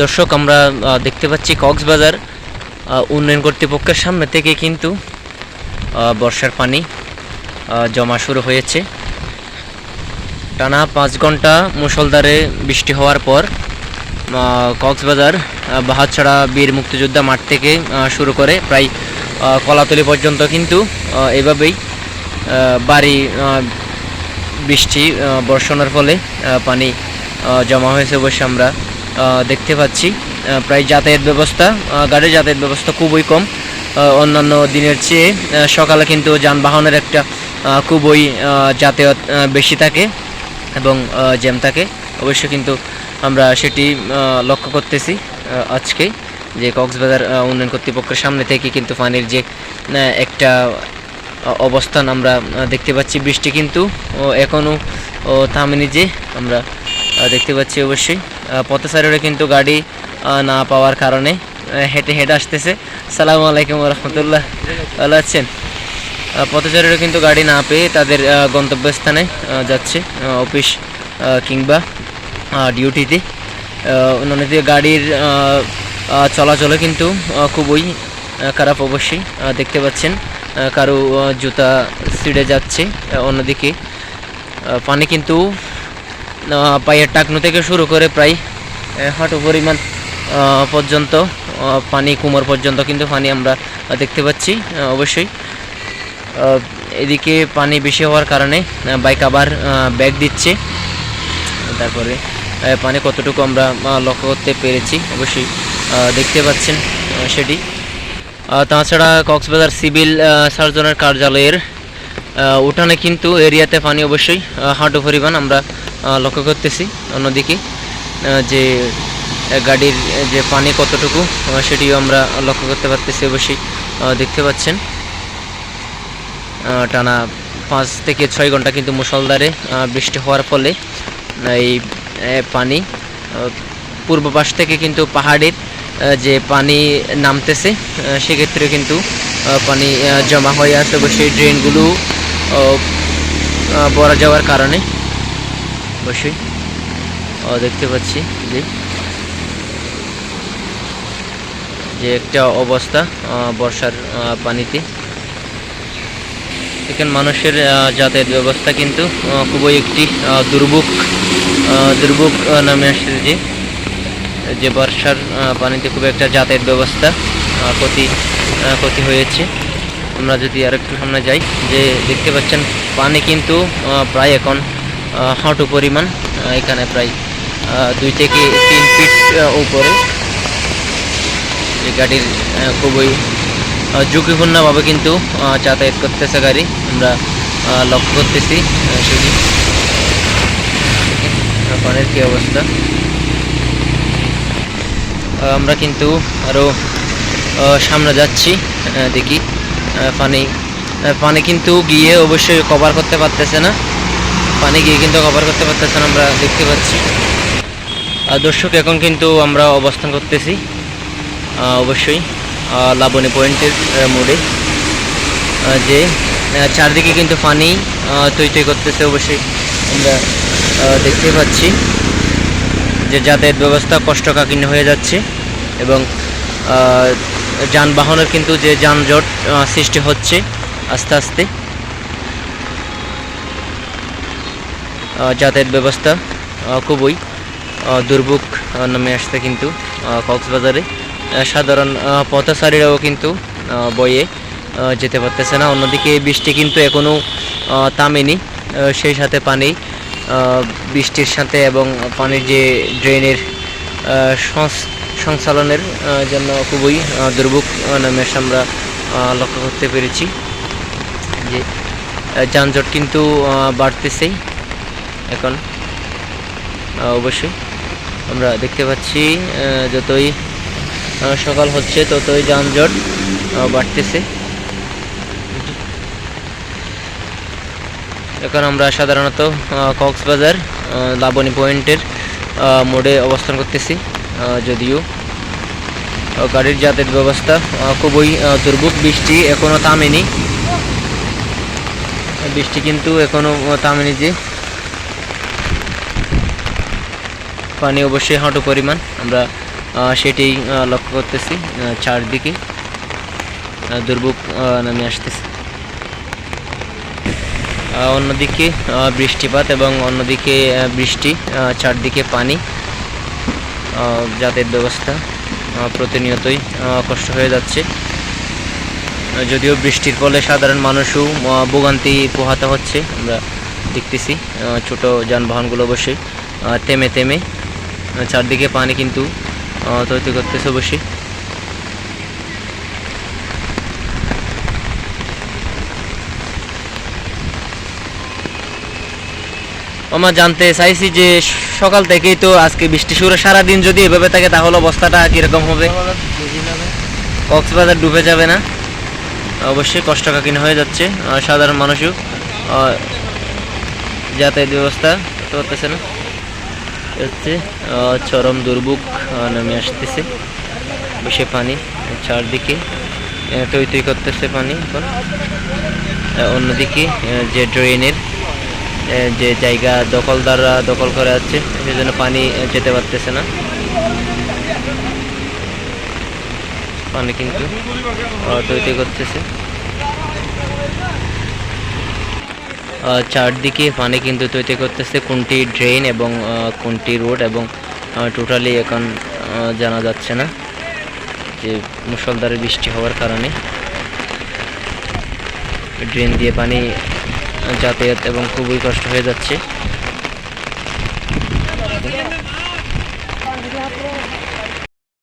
দর্শক, আমরা দেখতে পাচ্ছি কক্সবাজার উন্নয়ন কর্তৃপক্ষের সামনে থেকে কিন্তু বর্ষার পানি জমা শুরু হয়েছে। টানা পাঁচ ঘণ্টা মুষলধারে বৃষ্টি হওয়ার পর কক্সবাজার বাহাতছড়া বীর মুক্তিযোদ্ধা মাঠ থেকে শুরু করে প্রায় কলাতলি পর্যন্ত কিন্তু এভাবেই বাড়ি বৃষ্টি বর্ষণের ফলে পানি জমা হয়েছে বসে আমরা দেখতে পাচ্ছি। প্রায় যাতায়াত ব্যবস্থা গাড়ির যাতায়াত ব্যবস্থা খুবই কম। অন্যান্য দিনের চেয়ে সকালে কিন্তু যানবাহনের একটা খুবই যাতায়াত বেশি থাকে এবং জ্যাম থাকে। অবশ্য কিন্তু আমরা সেটি লক্ষ্য করতেছি আজকে যে কক্সবাজার উন্নয়ন কর্তৃপক্ষের সামনে থেকে কিন্তু পানির যে একটা অবস্থান আমরা দেখতে পাচ্ছি। বৃষ্টি কিন্তু ও, এখনও ও, থামেনি যে আমরা দেখতে পাচ্ছি অবশ্যই। আহ, পথচারীরা কিন্তু গাড়ি না পাওয়ার কারণে হেঁটে হেঁটে আসতেছে। সালাম আলাইকুম রহমতুল্লাহ। ভালো আছেন? পথচারীরা কিন্তু গাড়ি না পেয়ে তাদের গন্তব্যস্থানে যাচ্ছে অফিস কিংবা ডিউটিতে। অন্যদিকে গাড়ির আহ, আহ, চলাচলে কিন্তু খুবই খারাপ অবশ্যই দেখতে পাচ্ছেন কারও জুতা ছিঁড়ে যাচ্ছে অন্যদিকে পানি কিন্তু পায়ের টাকনু থেকে শুরু করে প্রায় হাঁটু পরিমাণ পর্যন্ত পানি কুমোর পর্যন্ত কিন্তু পানি আমরা দেখতে পাচ্ছি অবশ্যই। এদিকে পানি বেশি হওয়ার কারণে বাইক আবার ব্যাগ দিচ্ছে। তারপরে পানি কতটুকু আমরা লক্ষ্য করতে পেরেছি, অবশ্যই দেখতে পাচ্ছেন সেটি। তাছাড়া কক্সবাজার সিভিল সার্জনের কার্যালয়ের উঠানে কিন্তু এরিয়াতে পানি অবশ্যই হাঁটু পরিমাণ আমরা লক্ষ্য করতেছি অন্যদিকে যে গাড়ির যে পানি কতটুকু সেটিও আমরা লক্ষ্য করতে পারতেছি অবশ্যই দেখতে পাচ্ছেন। টানা পাঁচ থেকে ছয় ঘণ্টা কিন্তু মুষলধারে আহ, বৃষ্টি হওয়ার ফলে এই পানি পূর্ব পাশ থেকে কিন্তু পাহাড়ের যে পানি নামতেছে সেক্ষেত্রে কিন্তু পানি জমা হয়ে আছে অবশ্যই ড্রেনগুলো আহ, যাওয়ার কারণে। অবশ্যই দেখতে পাচ্ছি যে যে একটা অবস্থা বর্ষার পানিতে। এখানে মানুষের যাতায়াত ব্যবস্থা কিন্তু খুবই একটি দুর্ভোগ দুর্ভোগ নামে আসছে যে যে বর্ষার পানিতে খুব একটা যাতায়াত ব্যবস্থা ক্ষতি ক্ষতি হয়েছে। আমরা যদি আর একটু সামনে যাই, যে দেখতে পাচ্ছেন, পানি কিন্তু প্রায় এখন হাঁটু পরিমাণ এখানে প্রায় দুই থেকে তিন ফিট উপরে। এই গাড়ির খুবই ঝুঁকিপূর্ণভাবে কিন্তু যাতায়াত করতেছে গাড়ি। আমরা লক্ষ্য করতেছি আহ, পানির কি অবস্থা? আমরা কিন্তু আরও সামনে যাচ্ছি দেখি। পানি পানি কিন্তু গিয়ে অবশ্যই কভার করতে পারতেছে না। পানি গিয়ে কিন্তু কভার করতে পারতেছে না, আমরা দেখতে পাচ্ছি। আর দর্শক, এখন কিন্তু আমরা অবস্থান করতেছি অবশ্যই লাবণী পয়েন্টের মোড়ে। যে চারদিকে কিন্তু পানি তৈ তৈ করতেছে অবশ্যই আমরা দেখতে পাচ্ছি যে যাতায়াত ব্যবস্থা কষ্টকাকীর্ণ হয়ে যাচ্ছে এবং যানবাহনের কিন্তু যে যানজট সৃষ্টি হচ্ছে আস্তে আস্তে। যাতায়াত ব্যবস্থা খুবই দুর্ভোগ নামে আসছে কিন্তু কক্সবাজারে। সাধারণ পথচারীরাও কিন্তু বয়ে যেতে পারতেছে না। অন্যদিকে বৃষ্টি কিন্তু এখনও থামেনি। সেই সাথে পানি বৃষ্টির সাথে এবং পানির যে ড্রেনের আহ, জন্য খুবই দুর্ভোগ নামে আমরা লক্ষ্য করতে পেরেছি। যে যানজট কিন্তু বাড়তেছেই। এখন। অবশ্যই। আমরা দেখতে পাচ্ছি যতই সকাল হচ্ছে, ততই যানজট বাড়তেছে। এখন আমরা সাধারণত কক্সবাজার লাবণী পয়েন্টের মোড়ে অবস্থান করতেছি। যদিও গাড়ির যাতায়াত ব্যবস্থা খুবই দুর্ভোগ। বৃষ্টি এখনও থামেনি। বৃষ্টি কিন্তু এখনও থামেনি যে। পানি অবশ্যই হাঁটু পরিমাণ। আমরা সেটি লক্ষ্য করতেছি চারদিকে। দুর্ভোগ নামে আসতেছে। অন্যদিকে বৃষ্টিপাত এবং অন্যদিকে বৃষ্টি চারদিকে পানি। যাতায়াত ব্যবস্থা প্রতিনিয়তই কষ্ট হয়ে যাচ্ছে। যদিও বৃষ্টির ফলে সাধারণ মানুষও ভোগান্তি পোহাতে হচ্ছে। আমরা দেখতেছি ছোট যানবাহনগুলো অবশ্যই থেমে থেমে চারদিকে পানি কিন্তু তৈরি করতেছে অবশ্যই আমরা জানতে চাইছি যে সকাল থেকেই তো আজকে বৃষ্টি শুরু, সারাদিন যদি এভাবে থাকে তাহলে অবস্থাটা কীরকম হবে? কক্সবাজার ডুবে যাবে না? অবশ্যই কষ্টকাকীন হয়ে যাচ্ছে সাধারণ মানুষও যাতায়াত ব্যবস্থা করতে পারতেছে না। হচ্ছে চরম দুর্ভোগ নামে আসতেছে। বসে পানি, চারদিকে টই টই করতেছে পানি এখন। অন্যদিকে যে ড্রেনের যে জায়গা দখলদাররা দখল করে আছে, সেজন্য পানি যেতে পারতেছে না। পানি কিন্তু তৈরি করতেছে। চারদিকে পানি কিন্তু তৈরি করতেছে। কোনটি ড্রেন এবং কোনটি রোড এবং টোটালি এখন জানা যাচ্ছে না যে মুসলধারে বৃষ্টি হওয়ার কারণে। ড্রেন দিয়ে পানি যাতায়াত এবং খুবই কষ্ট হয়ে যাচ্ছে।